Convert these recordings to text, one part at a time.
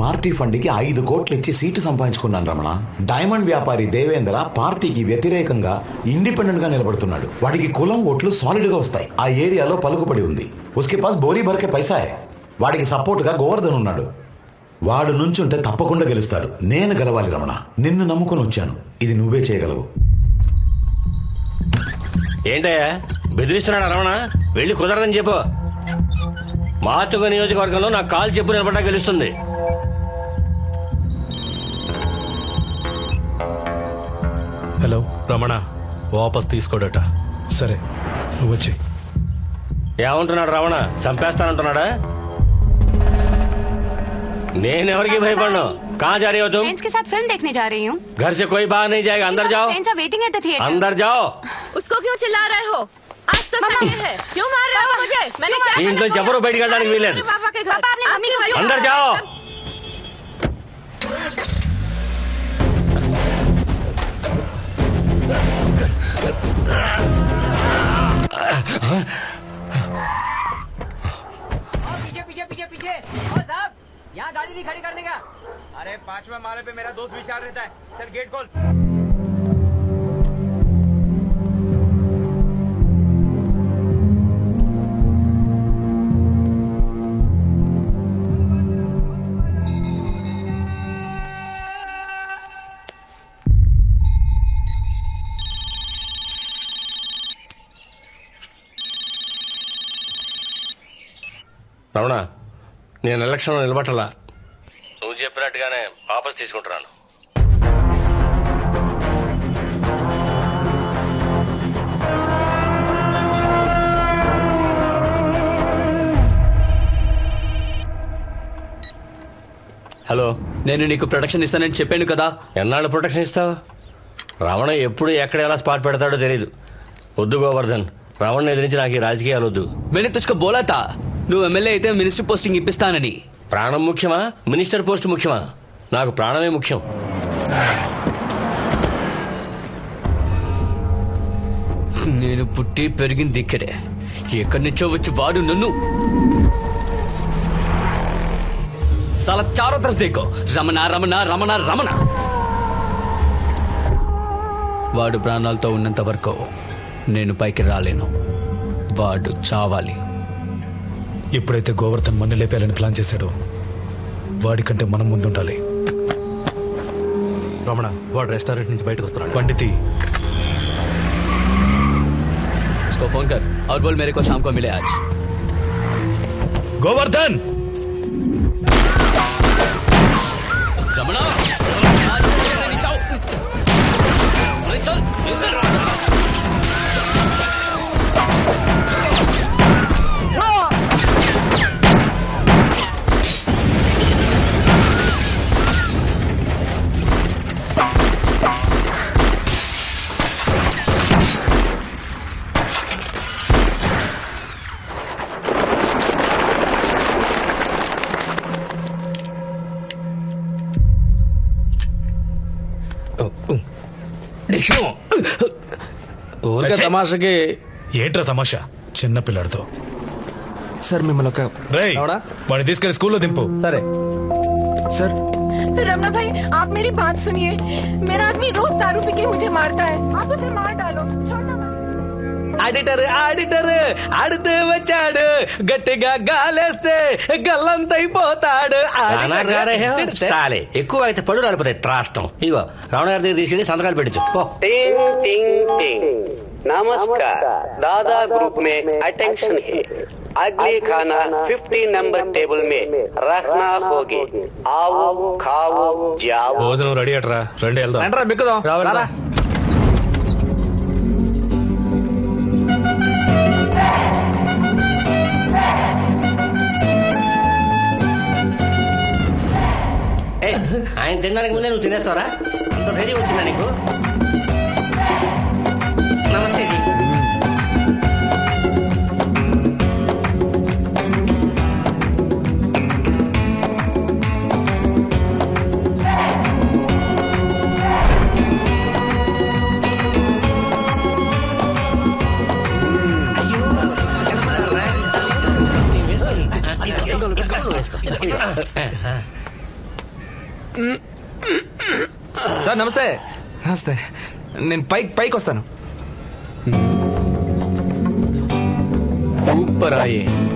Party ఫండ్కి ఐదు కోట్లు ఇచ్చి సీటు సంపాదించుకున్నాను రమణ. డైమండ్ వ్యాపారి దేవేంద్ర పార్టీకి వ్యతిరేకంగా ఇండిపెండెంట్గా నిలబడుతున్నాడు. వాడికి కులం ఓట్లు సాలిడ్గా వస్తాయి. ఆ ఏరియాలో పలుకుపడి ఉంది. ఉస్కే పాస్ బోరీ భర్కే పైసా వాడికి సపోర్ట్గా గోవర్ధన్ ఉన్నాడు. వాడు నుంచుంటే తప్పకుండా గెలుస్తాడు. నేను గెలవాలి రమణ. నిన్ను నమ్ముకొని వచ్చాను. ఇది నువ్వే చేయగలవు. ఏంటయ్యా? బెదిరిస్తున్నాడు రమణ? వెళ్ళి కుదరదని చెప్పు. మాతుగ నియోజకవర్గంలో నాకు కాల్ చెప్పు నిలబడ్డా గెలుస్తుంది. హలో రమణ వాపస్ తీసుకోడట సరే నువ్వు వచ్చి ఏమంటున్నాడు రమణ చంపేస్తానంటున్నాడా నేనెవరికి భయపడను कहाँ जा रही हो तुम फ्रेंड्स के साथ फिल्म देखने जा रही हूँ घर से कोई बाहर नहीं जाएगा अंदर जाओ friends are waiting at the theatre अंदर जाओ उसको क्यों चिल्ला रहे हो आज तो संडे है क्यों मार रहे हो मुझे मैंने क्या ఈ ఇంట్లో ఎవరు బయటికి వెళ్ళడానికి వీలేదు अपने पापा के घर पापा, अपनी मम्मी को अंदर जाओ पीछे पीछे पीछे पीछे। और साहब, यहाँ गाड़ी नहीं खड़ी करने का। अरे, पांचवा माले पे मेरा दोस्त विचार रहता है। सर गेट खोल। రమణ నేను ఎలక్షన్ నిలబట్టలా? నువ్వు చెప్పినట్టుగానే వాపస్ తీసుకుంటున్నాను. హలో నేను నీకు ప్రొటెక్షన్ ఇస్తానని చెప్పాను కదా. ఎన్నాళ్ళు ప్రొటెక్షన్ ఇస్తావు? రమణ ఎప్పుడు ఎక్కడ ఎలా స్పాట్ పెడతాడో తెలియదు వద్దు గోవర్ధన్ రమణ ఎదిరించి నాకు ఈ రాజకీయాలు వద్దు. మేనే తుచ్చుకో బోలాతా. నువ్వు ఎమ్మెల్యే అయితే మినిస్టర్ పోస్టింగ్ ఇప్పిస్తానని. ప్రాణం ముఖ్యమా? మినిస్టర్ పోస్ట్ ముఖ్యమా? నాకు ప్రాణమే ముఖ్యం. నేను పుట్టి పెరిగింది ఇక్కడే ఎక్కడి నుంచో వచ్చి వాడు నన్ను. సాల చారో తరఫ్ దేకో. రమణ రమణ రమణ రమణ. వాడు ప్రాణాలతో ఉన్నంత వరకు నేను పైకి రాలేను. వాడు చావాలి. ఎప్పుడైతే గోవర్ధన్ మన్ను లేపేయాలని ప్లాన్ చేశాడో వాడికంటే మనం ముందుండాలి రమణ వాడు రెస్టారెంట్ నుంచి బయటకు వస్తున్నాడు పండితి उसको फोन कर और बोल मेरे को शाम को मिले आज గోవర్ధన్ रमणा आज नहीं जाओ अरे चल इधर ఊరికే ఛే! తమాషకి ఏంట్రా తమాషా చిన్న పిల్లాడితో సార్ మిమ్మల్ని ఒక రేయ్ ఎవడా? వాడిని తీసుకెళ్లి స్కూల్లో దింపు సరే సార్ रमना भाई आप मेरी बात सुनिए मेरा आदमी रोज दारू पी के मुझे मारता है आप उसे मार डालो छोड़ना मत। ఆడిటర్ ఆడిటర్ ఆడితే వచ్చాడు గట్టిగా గాలేస్తే గల్లంతైపోతాడు రానా గారే హే, సాలే ఎక్కువ అయితే పడు రాలిపోతాయి త్రాష్టం ఇగో రమణ గారి దగ్గర తీసుకెళ్ళి సంతకాలు పెట్టచ్చు పో टिंग टिंग टिंग नमस्कार दादा ग्रुप में अटेंशन है अगले खाना 50 नंबर टेबल में रखना होगे आओ खाओ जाओ భోజనం రెడీ అట్రా రండి వెళ్దాం రండ్రా, ఆయన తినడానికి ముందే నువ్వు తినేస్తావరా అంత ధైర్యం వచ్చిందా నీకు నమస్తే జీ సార్ నమస్తే నమస్తే నేను పైకి పైకి వస్తాను ऊपर आइए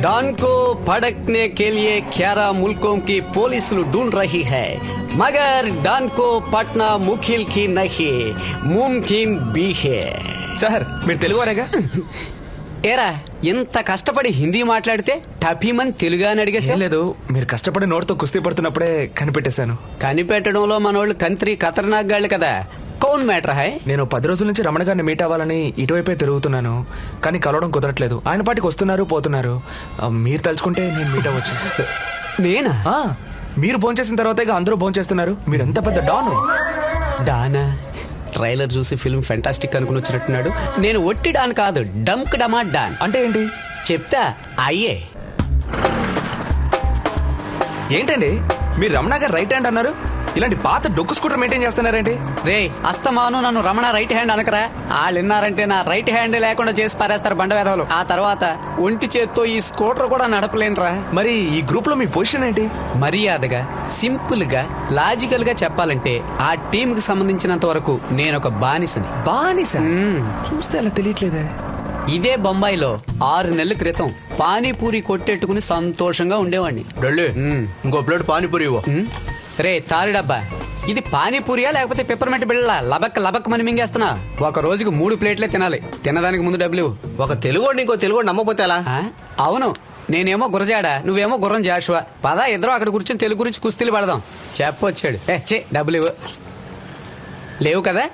डॉन को भड़कने के लिए ग्यारह मुल्कों की पुलिस ढूंढ रही है मगर डॉन को पटना मुखिल की नहीं मुमकिन भी है సార్ మీరు తెలుగు వారేగా ఏరా ఇంత కష్టపడి హిందీ మాట్లాడితే టఫీమని తెలుగు అని ఏం అడిగేసా లేదు మీరు కష్టపడి నోటితో కుస్తీ పడుతున్నప్పుడే కనిపెట్టేశాను కనిపెట్టడంలో మనోళ్ళు కంత్రి ఖతర్నాక్ గాళ్ళు కదా కౌన్ మ్యాటర్ హాయ్ నేను పది రోజుల నుంచి రమణ గారిని మీట్ అవ్వాలని ఇటువైపే తిరుగుతున్నాను. కానీ కలవడం కుదరట్లేదు. ఆయన పాటికి వస్తున్నారు పోతున్నారు. ఆ, మీరు తలుచుకుంటే నేను మీట్ అవ్వచ్చు. నేనా? ఆ, మీరు భోంచేసిన తర్వాతే అందరూ భోంచేస్తున్నారు. మీరు ఎంత పెద్ద డాను? డానా ట్రైలర్ చూసి ఫిల్మ్ ఫెంటాస్టిక్ అనుకుని వచ్చినట్టున్నాడు. నేను ఒట్టి డాన్ కాదు డంక్ డమా డాన్. అంటే ఏంటి? చెప్తా అయ్యే. ఏంటండి? మీరు రమణ గారు రైట్ హ్యాండ్ అన్నారు? ఇలాంటి పాత డొక్కు స్కూటర్ మెయింటైన్ చేస్తున్నారేంటి? రే అస్తమాను నన్ను రమణ రైట్ హ్యాండ్ అనకరా. వాళ్ళు విన్నారంటే నా రైట్ హ్యాండ్ లేకుండా చేసి పారేస్తారు బండ వేధవులు ఆ తర్వాత ఒంటి చేత్తో ఈ స్కూటర్ కూడా నడపలేనురా. మరి ఈ గ్రూప్లో మీ పొజిషన్ ఏంటి? మర్యాదగా సింపుల్గా లాజికల్గా చెప్పాలంటే ఆ టీమ్కి సంబంధించినంత వరకు నేను ఒక బానిసని. బానిసా. చూస్తే అలా తెలియట్లేదే. ఇదే బొంబాయిలో ఆరు నెలల క్రితం పానీపూరి కొట్టెట్టుకుని సంతోషంగా ఉండేవాడిని. ఇంకో ప్లేట్ పానీపూరి రే తారిడబ్బా ఇది పానీపూరియా లేకపోతే పెప్పర్మెంట్ బిళ్ళ లబక్ లబక్ మని మింగేస్తున్నా. ఒక రోజుకి మూడు ప్లేట్లే తినాలి. తినడానికి ముందు డబ్బులు. ఒక తెలుగు ఇంకో తెలుగు నమ్మకపోతే ఎలా? ఆ? అవును. నేనేమో గురజాడ నువ్వేమో గుర్రం జాషువా. పదా ఇద్దరం అక్కడ కూర్చొని తెలుగు గురించి కుస్తీలు పడదాం. చెప్పొచ్చాడు ఏ చే డబ్బులు ఇవ్వు లేవు కదా?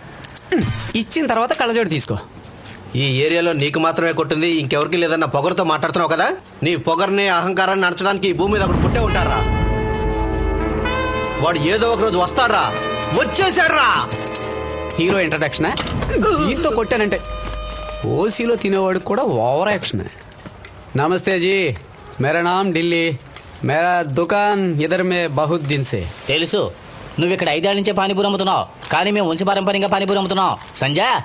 ఉమ్, ఇచ్చిన తర్వాత కళ్ళజోడు తీసుకో. ఈ ఏరియాలో నీకు మాత్రమే కొట్టింది ఇంకెవరికి లేదన్న పొగరుతో మాట్లాడుతున్నావు కదా? నీ పొగర్ని అహంకారాన్ని నడచడానికి ఈ భూమి మీద ఒకడు పుట్టే ఉంటారా? వాడు ఏదో ఒక రోజు వస్తాడ్రా. వచ్చేసాడ్రా హీరో ఇంట్రడక్షన్ దీంతో కొట్టానంటే. ఓసీలో తినేవాడు కూడా ఓవర్ యాక్షన్ నమస్తే జీ. మేరా నామ్ ఢిల్లీ. మేరా దుకాన్ ఇదర్ మే బహుత్ దిన్ సే. తెలుసు. నువ్వు ఇక్కడ ఐదేళ్ళ నుంచే పానీపూరి అమ్ముతున్నావు. కానీ మేము వంశపారంపర్యంగా పానీపూరి అమ్ముతున్నాం. సంజయ్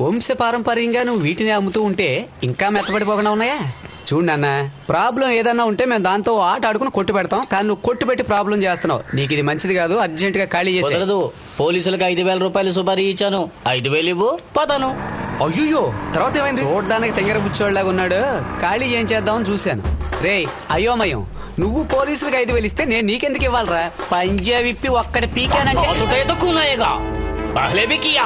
వంశ పారంపర్యంగా నువ్వు వీటిని అమ్ముతూ ఉంటే ఇంకా మెత్తబడిపోకుండా ఉన్నాయా? చూడు నాన్న ప్రాబ్లం ఏదన్నా ఉంటే మేము దాంతో ఆట ఆడుకుని కొట్టు పెడతాం కానీ నువ్వు కొట్టు పెట్టి ప్రాబ్లం చేస్తున్నావు నీకు ఇది మంచిది కాదు అర్జెంట్ గా ఖాళీ చేసే కుదరదు పోలీసులకు ఐదు వేల రూపాయలు సుపారీ ఇచ్చాను ఐదు వేలు ఇవ్వు పోతాను అయ్యో తర్వాత ఏమైంది చూడడానికి తెంగర బుచ్చోళ్ళగా ఉన్నాడు ఖాళీ ఏం చేద్దామని చూశాను రే అయోమయం నువ్వు పోలీసులకు ఐదు వేలు ఇస్తే నేను నీకెందుకు ఇవ్వాలరా పంజా విప్పి ఒక్కడి పీకానంటే तो तो खूनाएगा पहले भी किया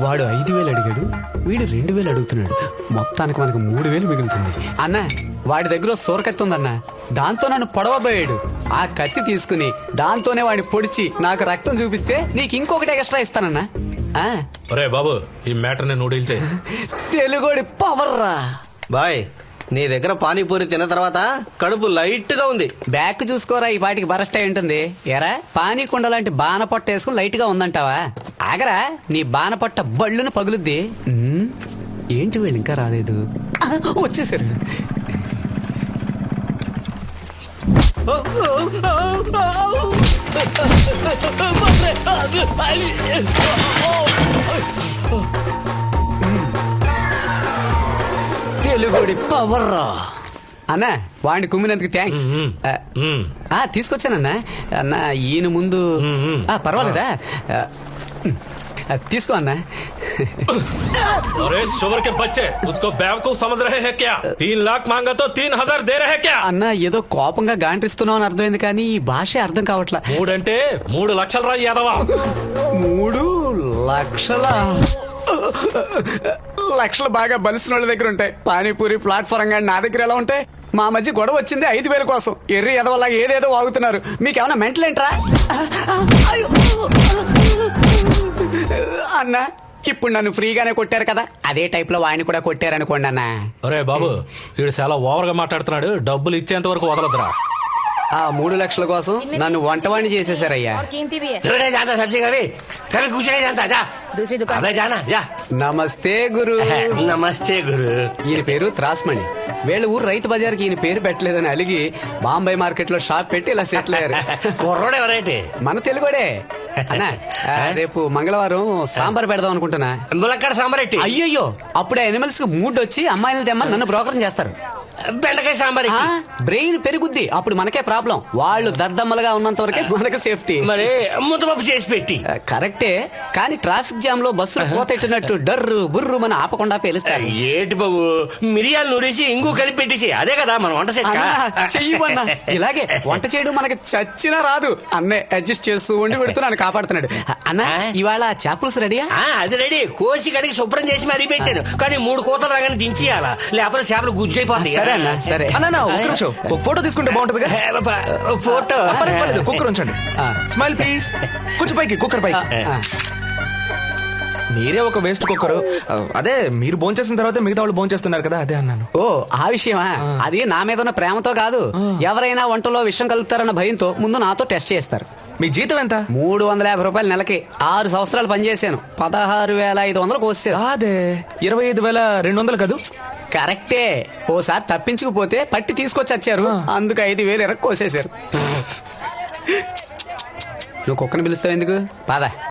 వాడు ఐదు వేలు అడిగాడు వీడు రెండు వేలు అడుగుతున్నాడు. మొత్తానికి మనకు మూడు వేలు మిగులుతుంది. అన్న వాడి దగ్గర సోరకత్తి ఉందన్న దాంతో నన్ను పొడవబోయాడు. ఆ కత్తి తీసుకుని దాంతోనే వాడిని పొడిచి నాకు రక్తం చూపిస్తే నీకు ఇంకొకటి ఎక్స్ట్రా ఇస్తానన్నా. ఒరే బాబు ఈ మ్యాటర్ని నూడిల్ చేయి. తెలుగోడి పవర్ రా బాయ్ నీ దగ్గర పానీపూరి తిన్న తర్వాత కడుపు లైట్గా ఉంది. బ్యాక్ చూసుకోరా ఈ పాటికి బరస్ట్ అయి ఉంటుంది. ఎరా పానీ కుండ లాంటి బాన పొట్ట వేసుకుని లైట్గా ఉందంటావా? ఆగరా నీ బాన పొట్ట బళ్ళును పగులుద్ది. ఉమ్, ఏంటి వీళ్ళు ఇంకా రాలేదు? ఆ, వచ్చేసారు. తెలుగుడి పవర్ అన్న వాడిని కుమ్మినందుకు థ్యాంక్స్ తీసుకొచ్చానన్నా. అన్న ఈయన ముందు ఆ పర్వాలేదా? ఆ, తీసుకో అన్న अरे शुगर के बच्चे उसको बेवकूफ समझ रहे हैं क्या तीन लाख मांगा तो तीन हजार दे रहे हैं क्या అన్న ఏదో కోపంగా గాంట్రిస్తున్నావు అని అర్థమైంది కానీ ఈ భాష అర్థం కావట్లా మూడంటే మూడు లక్షలు రా యాదవా మూడు లక్షల లక్షలు బాగా బలిసిన వాళ్ళ దగ్గర ఉంటాయి పానీపూరి ప్లాట్ఫారం కానీ నా దగ్గర ఎలా ఉంటాయి మా మధ్య గొడవ వచ్చింది ఐదు వేల కోసం ఎర్రి ఎదవలా ఏదేదో వాగుతున్నారు మీకేమన్నా మెంటల్ ఏంట్రా అయ్యో. అన్న ఇప్పుడు నన్ను ఫ్రీగానే కొట్టారు కదా? అదే టైప్లో ఆయన కూడా కొట్టారనుకోండి అన్న. అరే బాబు వీడు చాలా ఓవర్గా మాట్లాడుతున్నాడు. డబ్బులు ఇచ్చేంత వరకు వదలదురా ఆ మూడు లక్షల కోసం నన్ను వంట వాణి చేసేసారయ్యా. నమస్తే గురు. నమస్తే గురు. ఈ పేరు త్రాస్మణి. వీళ్ళ ఊరు రైతు బజార్కి ఈయన పేరు పెట్టలేదని అలిగి బాంబే మార్కెట్లో షాప్ పెట్టి ఇలా సెటిల్ అయ్యారు. కుర్రోడు ఎవరైతే? మన తెలుగుడే. అన్నా ఆ, రేపు మంగళవారం సాంబార్ పెడదాం అనుకుంటున్నా. ములక్కడ సాంబార్ ఎట్టి? అయ్యయ్యో అప్పుడే అనిమల్స్కి మూడ్ వచ్చి అమ్మాయిలు తెమ్మని నన్ను బ్రోకరం చేస్తారు. బెండకాయ సాంబార్ బ్రెయిన్ పెరుగుద్ది. అప్పుడు మనకే ప్రాబ్లం. వాళ్ళు దద్దమ్మలుగా ఉన్నంత వరకే మనకు సేఫ్టీ. మరి ముద్దపప్పు చేసి పెట్టి. కరెక్టే. కానీ ట్రాఫిక్ జామ్లో బస్సులు పోతెట్టినట్టు డర్రు బుర్రు మన ఆపకుండా పేలుస్తారు. ఏటి బాబు? మిరియాలు నూరేసి ఇంగు కలిపి పెట్టేసి. అదే కదా మన వంట చెయ్యమన్నా ఇలాగే వంట చేయడం మనకి చచ్చినా రాదు. అన్నే అడ్జస్ట్ చేస్తూ ఉండి పెడుతున్నాను కాపాడుతున్నాడు. అన్న? ఇవాళ చేపలుసు రెడీయా? ఆ, అది రెడీ. కోసి కడిగి శుభ్రం చేసి మరీ పెట్టాను. కానీ మూడు కోతలు రాగానే దించేయాలా? లేకపోతే చేపలు గుజ్జైపోతాయి సరే అన్న సరే. అన్న అన్న, ఒక్క నిమిషం. ఒక ఫోటో తీసుకుంటే బాగుంటుంది ఫోటో. పర్లేదు కుక్కర్ ఉంచండి. Smile please. కొంచెం పైకి కుక్కర్ పైకి. మీరే ఒక వేస్ట్ కుక్కరు. అదే మీరు భోంచేసిన తర్వాత మిగతా వాళ్ళు భోంచేస్తున్నారు కదా అదే అన్నాను. ఓ ఆ విషయమా? అది నా మీద ఉన్న ప్రేమతో కాదు. ఎవరైనా వంటలో విషం కలుపుతారన్న భయంతో ముందు నాతో టెస్ట్ చేస్తారు. మీ జీతం ఎంత? మూడు వందల యాభై రూపాయలు నెలకి. ఆరు సంవత్సరాలు పనిచేశాను. పదహారు వేల ఐదు వందలకు వచ్చారు అదే ఇరవై ఐదు వేల రెండు వందలు కదూ? కరెక్టే. ఓసారి తప్పించుకుపోతే పట్టి తీసుకొచ్చి వచ్చారు అందుకు ఐదు వేలు ఎరకు కోసేశారు నువ్వు కుక్కని పిలుస్తావు ఎందుకు? పద.